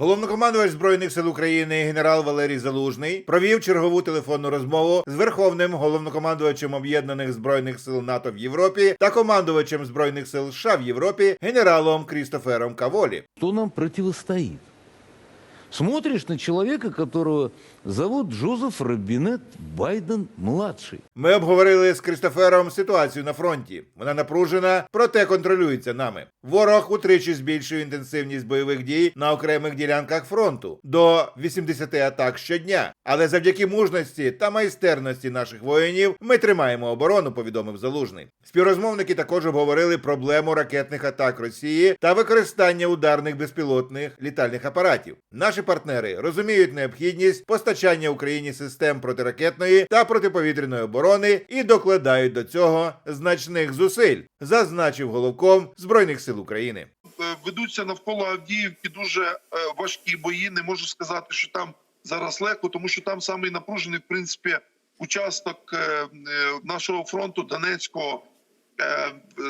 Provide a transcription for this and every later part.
Головнокомандувач збройних сил України генерал Валерій Залужний провів чергову телефонну розмову з верховним головнокомандувачем об'єднаних збройних сил НАТО в Європі та командувачем збройних сил США в Європі генералом Крістофером Каволі. Хто нам противостоит? Смотришь на человека, которого зовут Джозеф Робинет Байден-младший. Ми обговорили з Крістофером ситуацію на фронті. Вона напружена, проте контролюється нами. Ворог утричі збільшує інтенсивність бойових дій на окремих ділянках фронту до 80 атак щодня. Але завдяки мужності та майстерності наших воїнів ми тримаємо оборону. Повідомив залужний. Співрозмовники також обговорили проблему ракетних атак Росії та використання ударних безпілотних літальних апаратів. Наші партнери розуміють необхідність постачання Україні систем протиракетної та протиповітряної оборони і докладають до цього значних зусиль, зазначив головком збройних сил України. Е, ведуться навколо Авдіївки дуже е, важкі бої. Не можу сказати, що там зараз легко, тому що там самий напружений, в принципі, участок е, нашого фронту Донецького.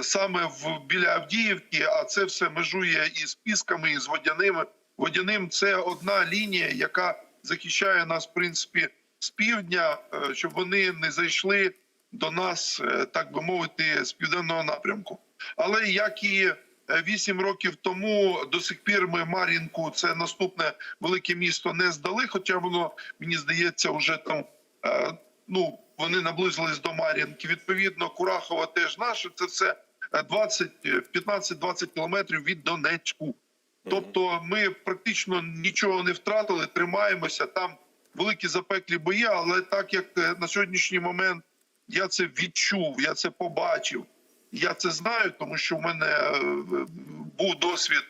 Саме в біля Авдіївки, а це все межує із Пісками, і з Водяними. Водяним це одна лінія, яка захищає нас, в принципі, з півдня, е, щоб вони не зайшли до нас, е, так би мовити, з південного напрямку. Але як і е, вісім років тому до сих пір ми Мар'їнку, це наступне велике місто, не здали. Хоча воно мені здається, вже там ну вони наблизились до Мар'їнки. Відповідно, Курахова теж наше. Це все е, 20, е, 15-20 кілометрів від Донецьку. Тобто, ми практично нічого не втратили, тримаємося там. Великі запеклі бої, але так як е, на сьогоднішній момент я це відчув, я це побачив. Я це знаю, тому що в мене е, був досвід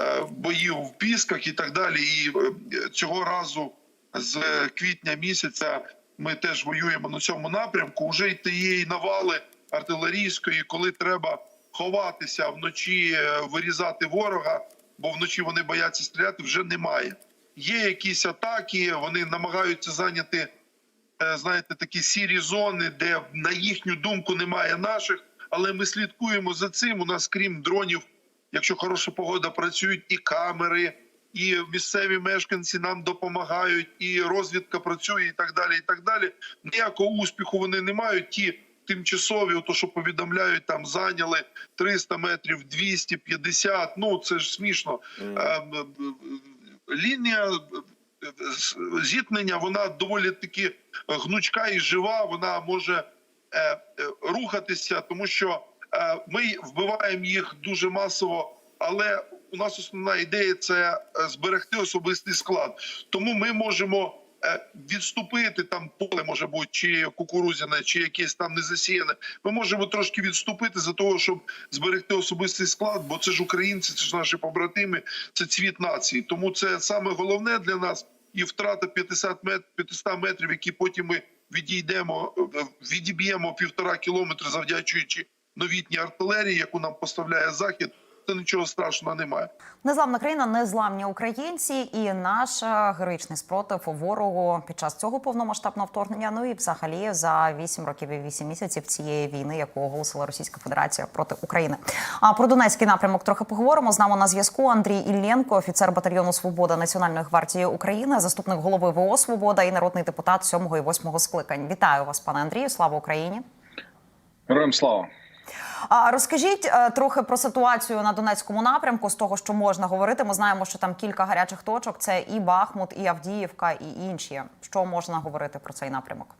е, боїв в пісках і так далі. І цього разу з квітня місяця ми теж воюємо на цьому напрямку. Уже й тієї навали артилерійської, коли треба ховатися вночі, вирізати ворога, бо вночі вони бояться стріляти, вже немає. Є якісь атаки, вони намагаються зайняти е, знаєте, такі сірі зони, де на їхню думку немає наших, але ми слідкуємо за цим. У нас, крім дронів, якщо хороша погода, працюють і камери, і місцеві мешканці нам допомагають, і розвідка працює, і так далі. І так далі. Ніякого успіху вони не мають. Ті тимчасові, то що повідомляють, там зайняли 300 метрів, 250, Ну це ж смішно. Б- Лінія е, зіткнення вона доволі таки е, гнучка і жива. Вона може е, рухатися, тому що ми вбиваємо їх дуже масово. Але у нас основна ідея це зберегти особистий склад. Тому ми можемо відступити там поле може бути чи кукурузяне, чи якесь там незасіяне. Ми можемо трошки відступити за того, щоб зберегти особистий склад, бо це ж українці, це ж наші побратими, це цвіт нації. Тому це саме головне для нас і втрата 50 мет 500 метрів, які потім ми відійдемо, е, відіб'ємо півтора кілометри, завдячуючи новітній артилерії, яку нам поставляє захід. Це нічого страшного немає. Незламна країна, незламні українці, і наш е, героїчний спротив ворогу під час цього повномасштабного вторгнення. Ну і взагалі за 8 років і 8 місяців цієї війни, яку оголосила Російська Федерація проти України. А про Донецький напрямок трохи поговоримо. З нами на зв'язку Андрій Ілленко, офіцер батальйону Свобода Національної гвардії України, заступник голови ВО Свобода і народний депутат 7 і 8 скликань. Вітаю вас, пане Андрію. Слава Україні. Героям слава. А розкажіть е, трохи про ситуацію на Донецькому напрямку з того, що можна говорити. Ми знаємо, що там кілька гарячих точок: це і Бахмут, і Авдіївка, і інші. Що можна говорити про цей напрямок?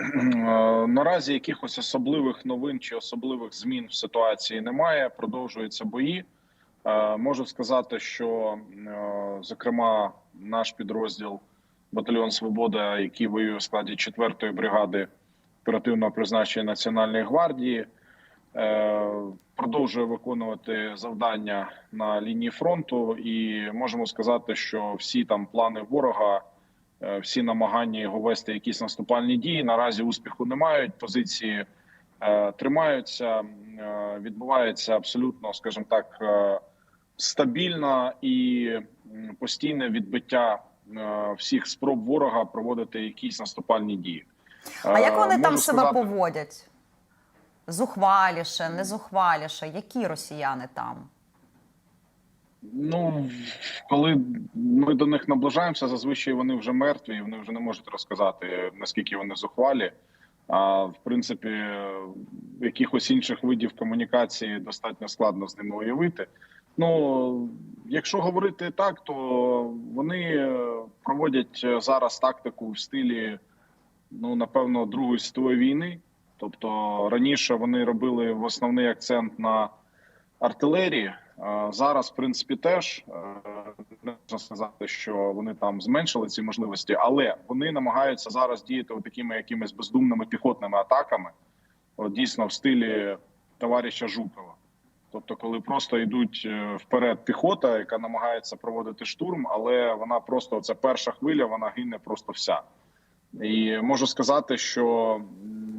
Е, Наразі якихось особливих новин чи особливих змін в ситуації немає. Продовжуються бої. Е, Можу сказати, що зокрема наш підрозділ батальйон Свобода, який воює в складі 4-ї бригади оперативного призначення Національної гвардії, е, продовжує виконувати завдання на лінії фронту, і можемо сказати, що всі там плани ворога. Е, всі намагання його вести якісь наступальні дії наразі успіху не мають. Позиції е, тримаються, відбувається абсолютно, скажімо так, стабільне і постійне відбиття всіх спроб ворога проводити якісь наступальні дії. А як Е, вони там себе сказати- поводять? Зухваліше, не зухваліше? Які росіяни там? Ну коли ми до них наближаємося, зазвичай вони вже мертві, і вони вже не можуть розказати наскільки вони зухвалі. А в принципі, якихось інших видів комунікації достатньо складно з ними уявити. Ну якщо говорити так, то вони е, проводять е, зараз тактику в стилі, ну напевно, Другої світової війни. Тобто раніше вони робили в основний акцент на артилерії. Зараз, в принципі, теж е, не можна сказати, що вони там зменшили ці можливості, але вони намагаються зараз діяти такими якимись бездумними піхотними атаками, от дійсно в стилі товариша Жукова. Тобто, коли просто йдуть е, вперед піхота, яка намагається проводити штурм, але вона просто це перша хвиля, вона гине просто вся. І можу сказати, що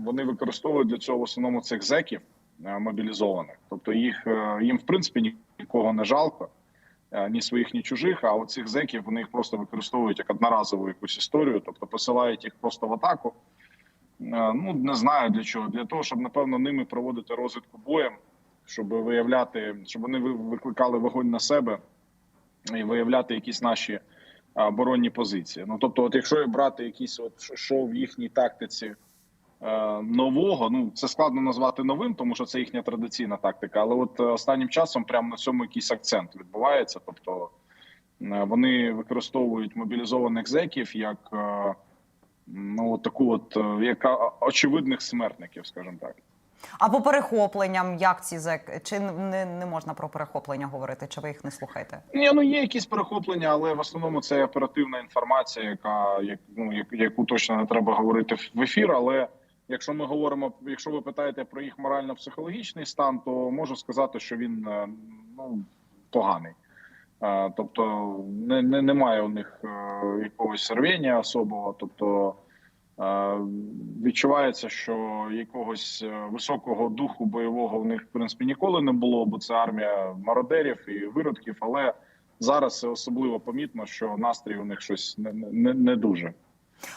вони використовують для цього в основному цих зеків е, мобілізованих. Тобто їх е, їм в принципі нікого не жалко, е, ні своїх, ні чужих. А оцих зеків вони їх просто використовують як одноразову якусь історію, тобто посилають їх просто в атаку. Ну не знаю для чого. Для того, щоб напевно ними проводити розвідку боєм, щоб виявляти, щоб вони викликали вогонь на себе і виявляти якісь наші оборонні позиції. Ну тобто, от якщо брати якісь от що- в їхній тактиці е, нового, ну це складно назвати новим, тому що це їхня традиційна тактика. Але от е, останнім часом прямо на цьому якийсь акцент відбувається. Тобто е, вони використовують мобілізованих зеків як е, ну от таку, от е, як очевидних смертників, скажімо так. А по перехопленням, як ці зек чи не, не можна про перехоплення говорити? Чи ви їх не слухаєте? Ні, ну є якісь перехоплення, але в основному це оперативна інформація, яка як, ну, як- яку точно не треба говорити в- ефір. Але якщо ми говоримо, якщо ви питаєте про їх морально-психологічний стан, то можу сказати, що він е, ну поганий. Е, Тобто не, не, немає у них е, якогось рвіння особого. Тобто відчувається, що якогось е, високого духу бойового в них в принципі ніколи не було, бо це армія мародерів і виродків. Але зараз це особливо помітно, що настрій у них щось не, не, не дуже.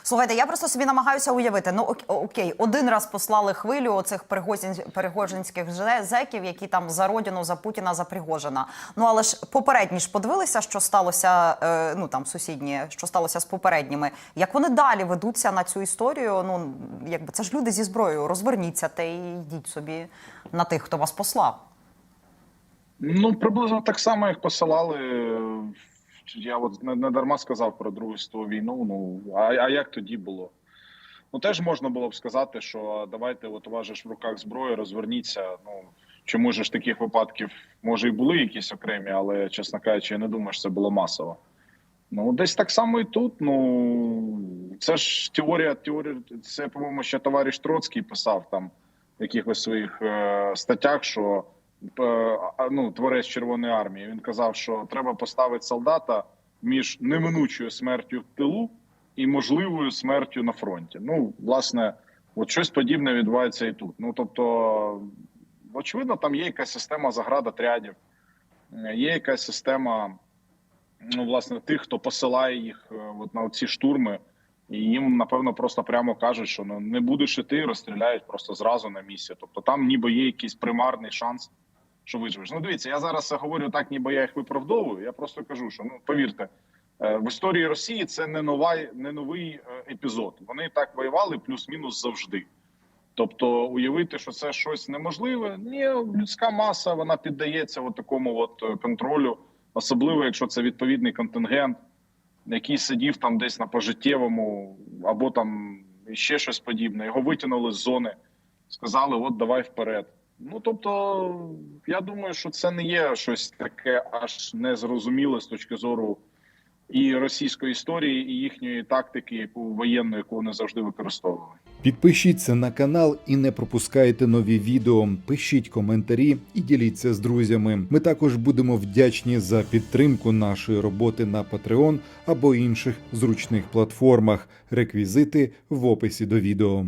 Слухайте, я просто собі намагаюся уявити. Ну окей, один раз послали хвилю оцих пригожин- пригожинських зеків, які там за родину, за Путіна, за Пригожина. Ну але ж попередні ж подивилися, що сталося. Е, ну там сусідні, що сталося з попередніми. Як вони далі ведуться на цю історію? Ну якби це ж люди зі зброєю. Розверніться та й йдіть собі на тих, хто вас послав. Ну приблизно так само, як посилали. Я от не, не дарма сказав про Другу світову війну. Ну а, а як тоді було? Ну теж можна було б сказати, що давайте, от у вас же ж в руках зброя, розверніться. Ну чому ж таких випадків може і були якісь окремі, але чесно кажучи, я не думаю, що це було масово. Ну, десь так само і тут. Ну це ж теорія, теорія. Це, по-моєму, ще товариш Троцький писав там в якихось своїх е, статтях, що ну, творець Червоної армії. Він казав, що треба поставити солдата між неминучою смертю в тилу і можливою смертю на фронті. Ну, власне, от щось подібне відбувається і тут. Ну тобто, очевидно, там є якась система заградотрядів, е, є якась система ну, власне, тих, хто посилає їх е, от на ці штурми, і їм напевно просто прямо кажуть, що ну не будеш іти, розстріляють просто зразу на місці. Тобто там ніби є якийсь примарний шанс, що виживеш. Ну дивіться, я зараз говорю так, ніби я їх виправдовую. Я просто кажу, що ну повірте, е, в історії Росії це не нова, не новий е, епізод. Вони так воювали плюс-мінус завжди. Тобто, уявити, що це щось неможливе, ні, людська маса вона піддається от такому от е, контролю, особливо якщо це відповідний контингент, який сидів там десь на пожиттєвому, або там ще щось подібне. Його витягнули з зони, сказали: от давай вперед. Ну тобто, я думаю, що це не є щось таке аж незрозуміле з точки зору і російської історії, і їхньої тактики, воєнну, яку вони завжди використовували. Підпишіться на канал і не пропускайте нові відео. Пишіть коментарі і діліться з друзями. Ми також будемо вдячні за підтримку нашої роботи на Patreon або інших зручних платформах. Реквізити в описі до відео.